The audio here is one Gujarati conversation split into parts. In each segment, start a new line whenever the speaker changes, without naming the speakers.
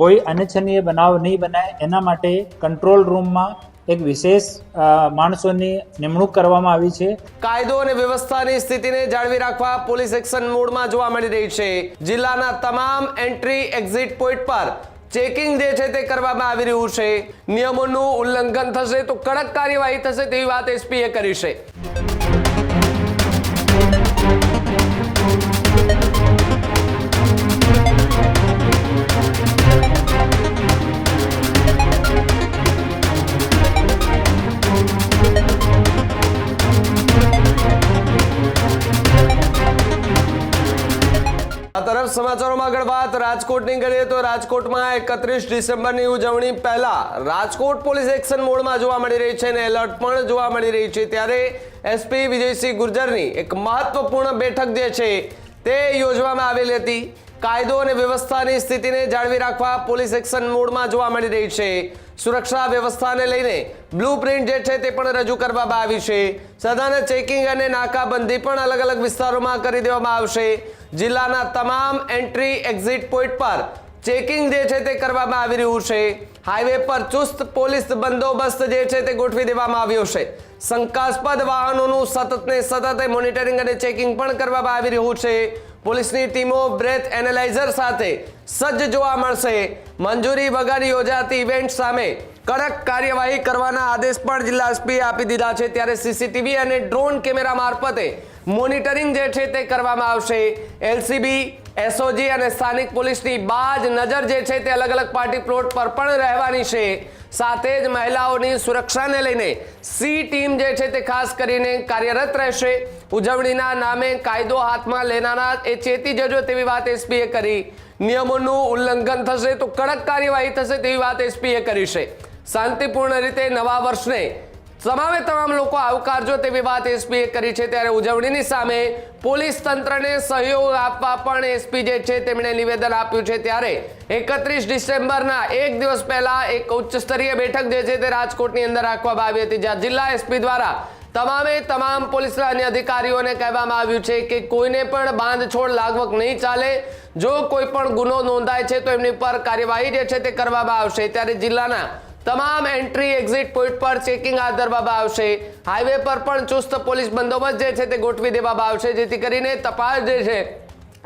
કોઈ અનિચ્છનીય બનાવ નહીં બનાય, એના માટે કંટ્રોલ રૂમમાં એક વિશેષ માણસોની નિમણૂક કરવામાં આવી છે.
કાયદો અને વ્યવસ્થાની સ્થિતિને જાળવી રાખવા પોલીસ એક્શન મોડમાં જોવા મળી રહી છે. જિલ્લાના તમામ એન્ટ્રી એક્ઝિટ પોઈન્ટ પર ચેકિંગ જે છે તે કરવામાં આવી રહ્યું છે. નિયમોનું ઉલ્લંઘન થશે તો કડક કાર્યવાહી થશે તેવી વાત એસપીએ કરી છે. આ તરફ સમાચારોમાં આગળ વાત. રાજકોટની કરીએ તો રાજકોટમાં એકત્રીસ ડિસેમ્બરની ઉજવણી પહેલા રાજકોટ પોલીસ એક્શન મોડમાં જોવા મળી રહી છે અને એલર્ટ પણ જોવા મળી રહી છે. ત્યારે એસપી વિજયસિંહ ગુર્જરની એક મહત્વપૂર્ણ બેઠક જે છે તે યોજવામાં આવેલી હતી. કાયદો અને વ્યવસ્થાની સ્થિતિને જાળવી રાખવા પોલીસ એક્શન મોડમાં જોવા મળી રહી છે. સુરક્ષા વ્યવસ્થાને લઈને બ્લુ પ્રિન્ટ જે છે તે પણ રજૂ કરવામાં આવી છે. સઘન ચેકિંગ અને નાકાબંધી પણ અલગ અલગ વિસ્તારોમાં કરી દેવામાં આવશે. જિલ્લાના તમામ એન્ટ્રી એક્ઝિટ પોઈન્ટ પર ચેકિંગ જે છે તે કરવામાં આવી રહ્યું છે. હાઈવે પર ચુસ્ત પોલીસ બંદોબસ્ત જે છે તે ગોઠવી દેવામાં આવ્યો છે. શંકાસ્પદ વાહનોનું સતત ને સતત મોનિટરિંગ અને ચેકિંગ પણ કરવામાં આવી રહ્યું છે. પોલીસની ટીમો બ્રેથ એનાલાઇઝર સાથે સજ્જ જોવા મળશે. મંજૂરી વગર યોજાતી ઇવેન્ટ સામે કડક કાર્યવાહી કરવાના આદેશ પણ જિલ્લા એસપીએ આપી દીધા છે. ત્યારે સીસીટીવી અને ડ્રોન કેમેરા મારફતે મોનિટરિંગ જે છે તે કરવામાં આવશે. એલસીબી એસઓજી અને સ્થાનિક પોલીસની બાજ નજર જે છે તે અલગ અલગ પાર્ટી પ્લોટ પર પણ રહેવાની છે. સાથે જ મહિલાઓની સુરક્ષાને લઈને સી ટીમ જે છે તે ખાસ કરીને કાર્યરત રહેશે. ઉજવણીના નામે કાયદો હાથમાં લેનારા એ ચેતી જજો તેવી વાત એસપીએ કરી. નિયમોનું ઉલ્લંઘન થશે તો કડક કાર્યવાહી થશે તેવી વાત એસપીએ કરી છે. શાંતિપૂર્ણ રીતે નવા વર્ષને તમામે તમામ લોકો આવકારજો તેવી વાત એસપીએ કરી છે ત્યારે ઉજવણીની સામે પોલીસ તંત્રને સહયોગ આપવા પણ એસપી જે છે તેમણે નિવેદન આપ્યું છે ત્યારે એકત્રીસ ડિસેમ્બરના એક દિવસ પહેલા એક ઉચ્ચ સ્તરીય બેઠક જે છે તે રાજકોટની અંદર રાખવામાં આવી હતી, જ્યાં જિલ્લા એસપી દ્વારા તમામે તમામ પોલીસના અન્ય અધિકારીઓને કહેવામાં આવ્યું છે કે કોઈને પણ બાંધછોડ લાગવક નહીં ચાલે. જો કોઈ પણ ગુનો નોંધાય છે તો એમની પર કાર્યવાહી જે છે તે કરવામાં આવશે. ત્યારે જિલ્લાના તમામ એન્ટ્રી એક્ઝિટ પોઈન્ટ પર ચેકિંગ હાથ ધરવામાં આવશે. હાઈવે પર પણ ચુસ્ત પોલીસ બંદોબસ્ત જે છે તે ગોઠવી દેવામાં આવશે, જેથી કરીને તપાસ જે છે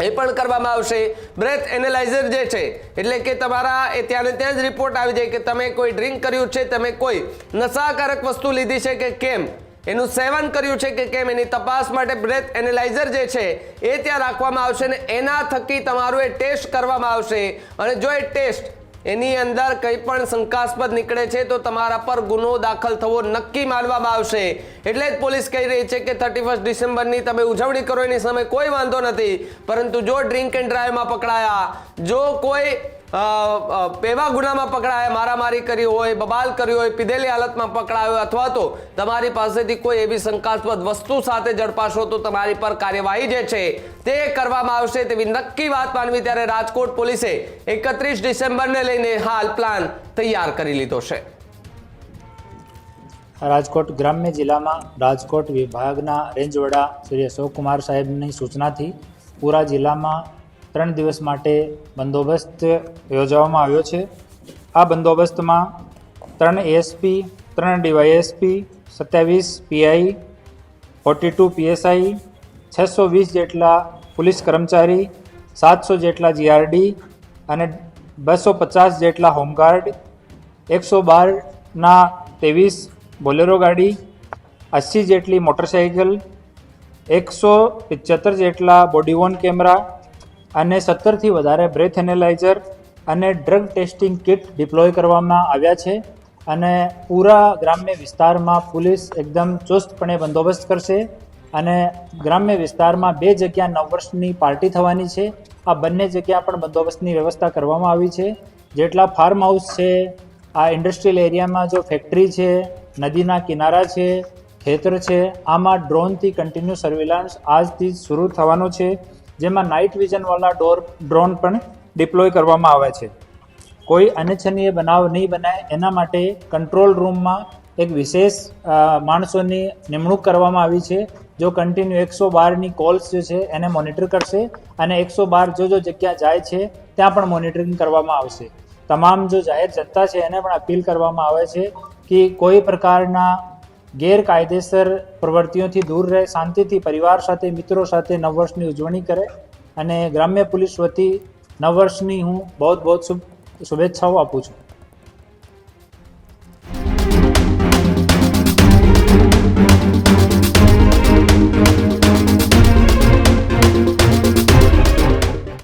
એ પણ કરવામાં આવશે. બ્રેથ એનાલાઇઝર જે છે, એટલે કે તમારા એ ત્યાં ને ત્યાં જ રિપોર્ટ આવી જાય કે તમે કોઈ ડ્રિંક કર્યું છે, તમે કોઈ નશાકારક વસ્તુ લીધી છે કે કેમ? એનું સેવન કર્યું છે કે કેમ? એની તપાસ માટે બ્રેથ એનાલાઇઝર જે છે એ ત્યાં રાખવામાં આવશે અને એના થકી તમારું એ ટેસ્ટ કરવામાં આવશે. અને જો એ ટેસ્ટ એની અંદર કંઈ પણ શંકાસ્પદ નીકળે છે તો તમારા પર ગુનો દાખલ થવો નક્કી માનવામાં આવશે. એટલે જ પોલીસ કહી રહી છે કે થર્ટી ફર્સ્ટ ડિસેમ્બરની તમે ઉજવણી કરો એની સામે કોઈ વાંધો નથી. પરંતુ જો ડ્રિંક એન્ડ ડ્રાઈવમાં પકડાયા, જો કોઈ એવા ગુનામાં પકડાયા, મારામારી કરી હોય, બબાલ કરી હોય, પીધેલી હાલતમાં પકડાયો અથવા તો તમારી પાસેથી કોઈ એવી શંકાસ્પદ વસ્તુ સાથે ઝડપાશો તો તમારી પર કાર્યવાહી જે છે તે કરવામાં આવશે તેવી નક્કી વાત માનવી ત્યારે રાજકોટ પોલીસે એકત્રીસ ડિસેમ્બરને લઈને હાલ પ્લાન તૈયાર કરી લીધો છે.
રાજકોટ ગ્રામ્ય જિલ્લામાં રાજકોટ વિભાગના રેન્જ વડા શ્રી અશોકકુમાર સાહેબની સૂચનાથી પૂરા જિલ્લામાં ત્રણ દિવસ માટે બંદોબસ્ત યોજવામાં આવ્યો છે. આ બંદોબસ્તમાં ત્રણ એએસપી ત્રણ ડીવાયએસપી સત્યાવીસ પીઆઈ ફોર્ટી ટુ પીએસઆઈ છસો વીસ જેટલા પોલીસ કર્મચારી, સાતસો જેટલા જીઆરડી અને બસો પચાસ જેટલા હોમગાર્ડ એકસો બારના ત્રેવીસ બોલેરો ગાડી અસી જેટલી મોટરસાઇકલ એકસો પિચોતેર જેટલા બોડી વોર્ન કેમેરા અને સત્તરથી વધારે બ્રેથ એનેલાઇઝર અને ડ્રગ ટેસ્ટિંગ કિટ ડિપ્લોય કરવામાં આવ્યા છે અને પૂરા ગ્રામ્ય વિસ્તારમાં પોલીસ એકદમ ચુસ્તપણે બંદોબસ્ત કરશે અને ગ્રામ્ય વિસ્તારમાં બે જગ્યા નવ વર્ષની પાર્ટી થવાની છે. આ બંને જગ્યા પણ બંદોબસ્તની વ્યવસ્થા કરવામાં આવી છે. જેટલા ફાર્મ હાઉસ છે, આ ઇન્ડસ્ટ્રીયલ એરિયામાં જો ફેક્ટરી છે, નદીના કિનારા છે, ખેતર છે, આમાં ડ્રોનથી કન્ટિન્યુ સર્વેલન્સ આજથી શરૂ થવાનો છે. જેમાં નાઇટ વિઝનવાળા ડોર ડ્રોન પણ ડિપ્લોય કરવામાં આવે છે. કોઈ અનિચ્છનીય બનાવ નહીં બનાય, એના માટે કંટ્રોલ રૂમમાં એક વિશેષ માણસોની નિમણૂક કરવામાં આવી છે, જો કન્ટિન્યુ એકસો બારની કોલ્સ જે છે, એને મોનિટર કરશે અને એકસો બાર જો જો જગ્યા જાય છે, ત્યાં પણ મોનિટરિંગ કરવામાં આવશે. તમામ જો જાહેર જનતા છે, એને પણ અપીલ કરવામાં આવે છે કે કોઈ પ્રકારના ગેરકાયદેસર પ્રવૃત્તિઓથી દૂર રહે, શાંતિથી પરિવાર સાથે, મિત્રો સાથે નવ વર્ષની ઉજવણી કરે અને ગ્રામ્ય પોલીસ વતી નવ વર્ષની હું બહુ બહુ શુભ શુભેચ્છાઓ આપું છું.